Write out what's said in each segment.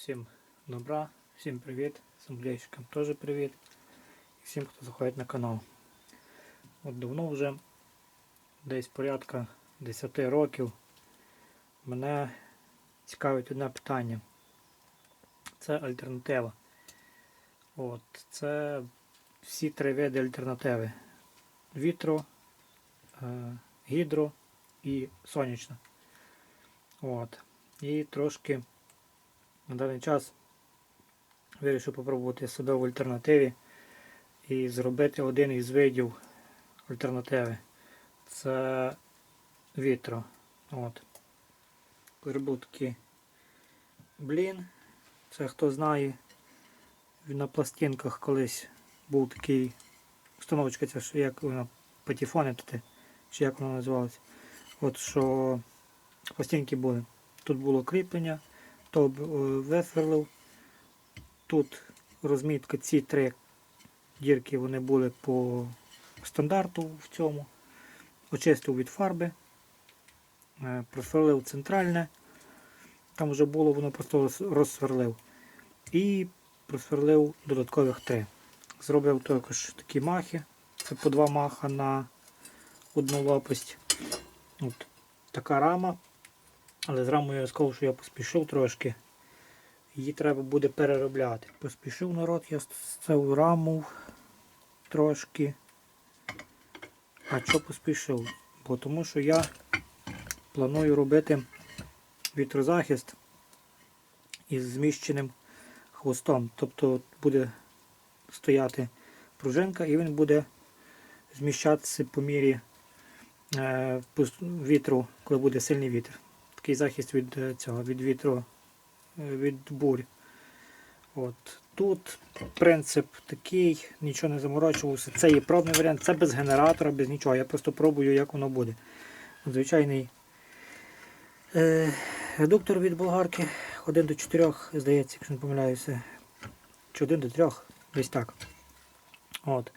Всім добра, всім привіт, сумлейщикам теж привіт. І всім, хто заходить на канал. От давно вже, десь порядка 10 років, мене цікавить одне питання. Це альтернатива. От, це всі три види альтернативи. Вітро, е, гідро і сонячна. От. І трошки на даний час вирішив попробувати себе в альтернативі і зробити один із видів альтернативи. Це вітро. От. Такий блін. Це хто знає, на пластинках колись був такий установочка, ця що як вона патефони тут, чи як вона називалась. От що пластинки були. Тут було кріплення, то б, е, висверлив. Тут розмітка, ці три дірки вони були по стандарту в цьому. Очистив від фарби, е, просверлив центральне. Там вже було, воно просто розсверлив. І просверлив додаткових три. Зробив також такі махи. Це по два маха на одну лопасть. От така рама. Але з рамою я сказав, що я поспішив трошки. Її треба буде переробляти. Поспішив народ, я цю раму трошки. А що поспішив? Бо тому що я планую робити вітрозахист із зміщеним хвостом. Тобто буде стояти пружинка і він буде зміщатися по мірі е, вітру, коли буде сильний вітер. Такий захист від е, цього, від вітру, е, від бурь. От. Тут принцип такий, нічого не заморочувався. Це є пробний варіант, це без генератора, без нічого. Я просто пробую, як воно буде. Звичайний е, редуктор від болгарки 1 до 4, здається, якщо не помиляюся. Чи 1 до 3, десь так. От.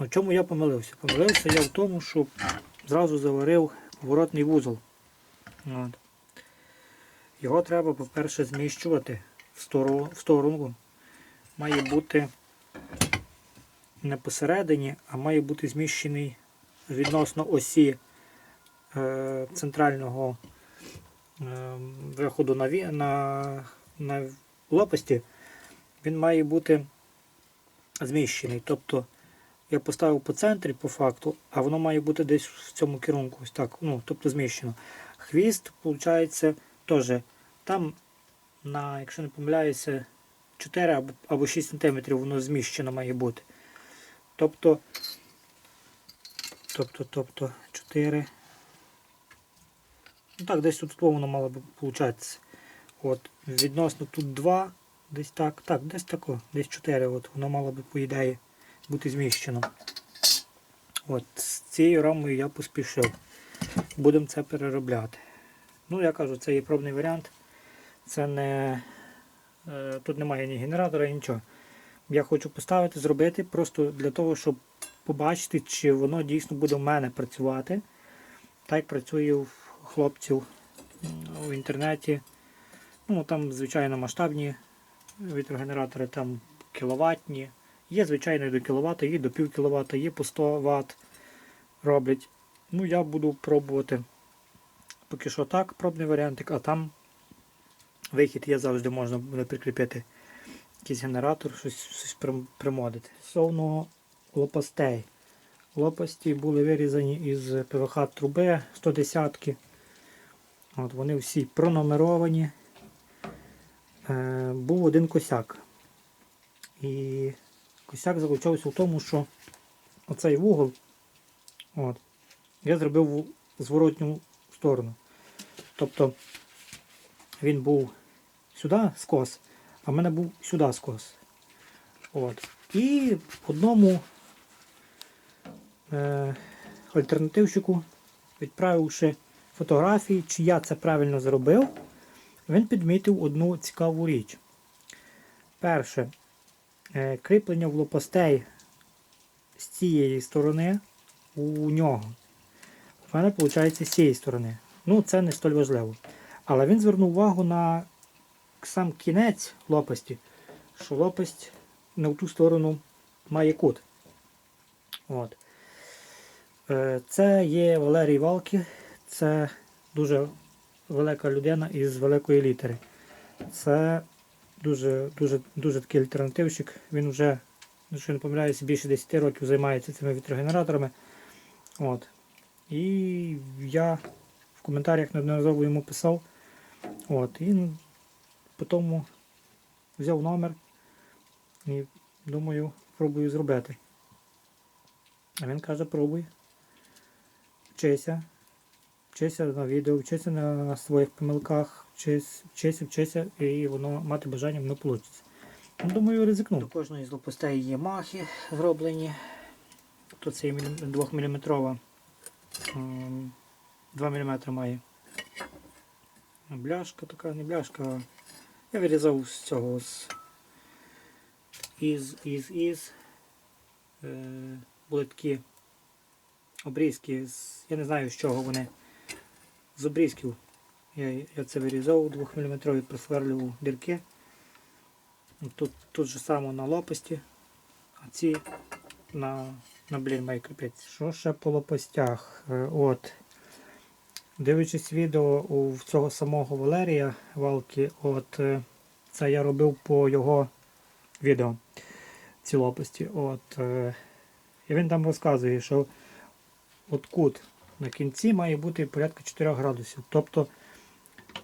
В чому я помилився? Помилився я в тому, що зразу заварив поворотний вузол. От. Його треба, по-перше, зміщувати в сторону, в сторону. Має бути не посередині, а має бути зміщений відносно осі е, центрального е, виходу на, ві- на, на лопасті. Він має бути зміщений. Тобто я поставив по центрі по факту, а воно має бути десь в цьому керунку. Ось так, ну, тобто зміщено. Хвіст, виходить, теж там, на, якщо не помиляюся, 4 або, або 6 см воно зміщено має бути. Тобто, тобто, тобто 4. Ну так, десь тут воно мало би получатися. От, відносно тут 2, десь так, так, десь тако, десь 4, от, воно мало би, по ідеї, бути зміщено. От, з цією рамою я поспішив. Будемо це переробляти. Ну, я кажу, це є пробний варіант. Це не. е, Тут немає ні генератора, ні нічого. Я хочу поставити, зробити просто для того, щоб побачити, чи воно дійсно буде в мене працювати. Так як працює у хлопців в інтернеті. Ну, там, звичайно, масштабні вітрогенератори, там кіловатні. Є, звичайно, до кіловата, є до пів кіловата, є по 100 Вт роблять. Ну, я буду пробувати поки що так, пробний варіантик, а там вихід є завжди можна буде прикріпити якийсь генератор, щось, щось примодити. Стосовно лопастей. Лопасті були вирізані із ПВХ труби 110 От Вони всі пронумеровані. Е, був один косяк. І косяк заключався в тому, що оцей вугол от, я зробив в зворотню сторону. Тобто він був сюди скос, а в мене був сюди скос. От. І одному е, альтернативщику, відправивши фотографії, чи я це правильно зробив, він підмітив одну цікаву річ. Перше, кріплення в лопастей з цієї сторони у нього. У мене виходить з цієї сторони. Ну, це не столь важливо. Але він звернув увагу на сам кінець лопасті, що лопасть не в ту сторону має кут. От. Е, Це є Валерій Валки, це дуже велика людина із великої літери. Це дуже, дуже, дуже такий альтернативщик. Він вже, якщо не помиляюся, більше 10 років займається цими вітрогенераторами. От. І я в коментарях неодноразово йому писав. От. І він потім взяв номер і думаю, пробую зробити. А він каже, пробуй. Вчися. Вчися на відео, вчися на своїх помилках, вчись, вчися, вчися, і воно мати бажання воно вийде. Ну, думаю, ризикну. До кожної з є махи зроблені. Тут це 2 мм. 2 мм має. Бляшка така, не бляшка. Я вирізав з цього з із, із, із. Е, були такі обрізки, з, я не знаю з чого вони. З обрізків. Я, я це вирізав 2 мм просверлював дірки. Тут, тут же само на лопасті, а ці на, на блін має. Що ще по лопастях? Е, От. Дивлячись відео у цього самого Валерія Валки, от е, це я робив по його відео ці лопасті. От, е, і він там розказує, що от кут на кінці має бути порядка 4 градусів. Тобто,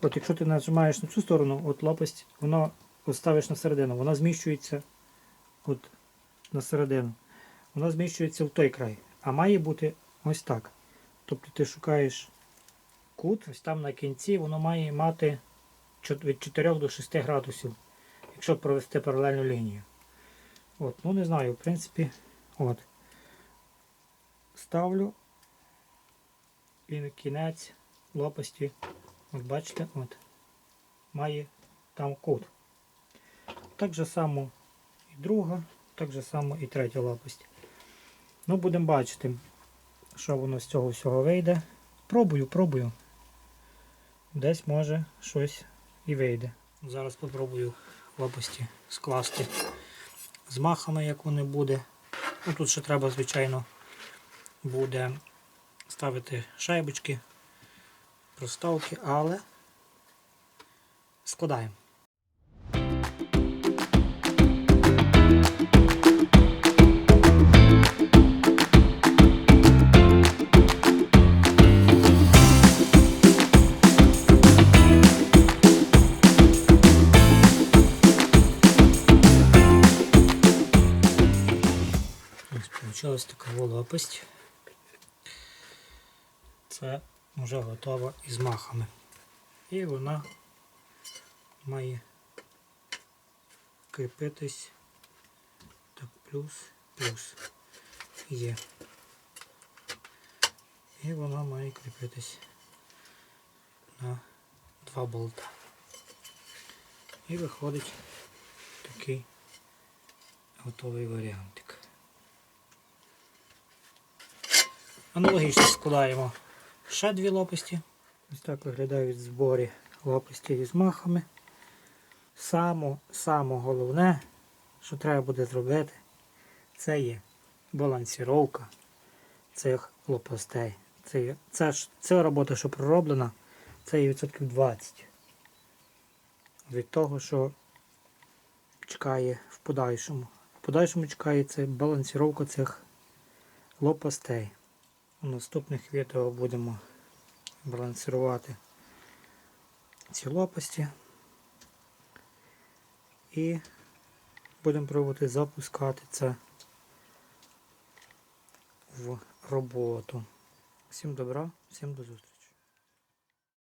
от якщо ти нажимаєш на цю сторону, от лопасть, воно от ставиш на середину, вона зміщується от на середину. Вона зміщується в той край. А має бути ось так. Тобто ти шукаєш кут, ось там на кінці воно має мати від 4 до 6 градусів, якщо провести паралельну лінію. От, ну не знаю, в принципі, от. Ставлю і на кінець лопасті, от бачите, от, має там кут. Так же само і друга, так же само і третя лопасть. Ну, будемо бачити, що воно з цього всього вийде. Пробую, пробую. Десь може щось і вийде. Зараз спробую лопасті скласти з махами, як вони буде. Ну, тут ще треба, звичайно, буде ставити шайбочки, проставки, але складаємо. Ось така лопасть. Це вже готова із махами. І вона має кріпитись так, плюс, плюс є. І вона має кріпитись на два болта. І виходить такий готовий варіантик. Аналогічно складаємо ще дві лопасті. Ось так виглядають зборі лопасті із махами. Само, само головне, що треба буде зробити, це є балансіровка цих лопастей. Це, є- це, це робота, що пророблена, це є відсотків 20. Від того, що чекає в подальшому. В подальшому чекає це балансіровка цих лопастей. У наступних відео будемо балансувати ці лопасті і будемо пробувати запускати це в роботу. Всім добра, всім до зустрічі.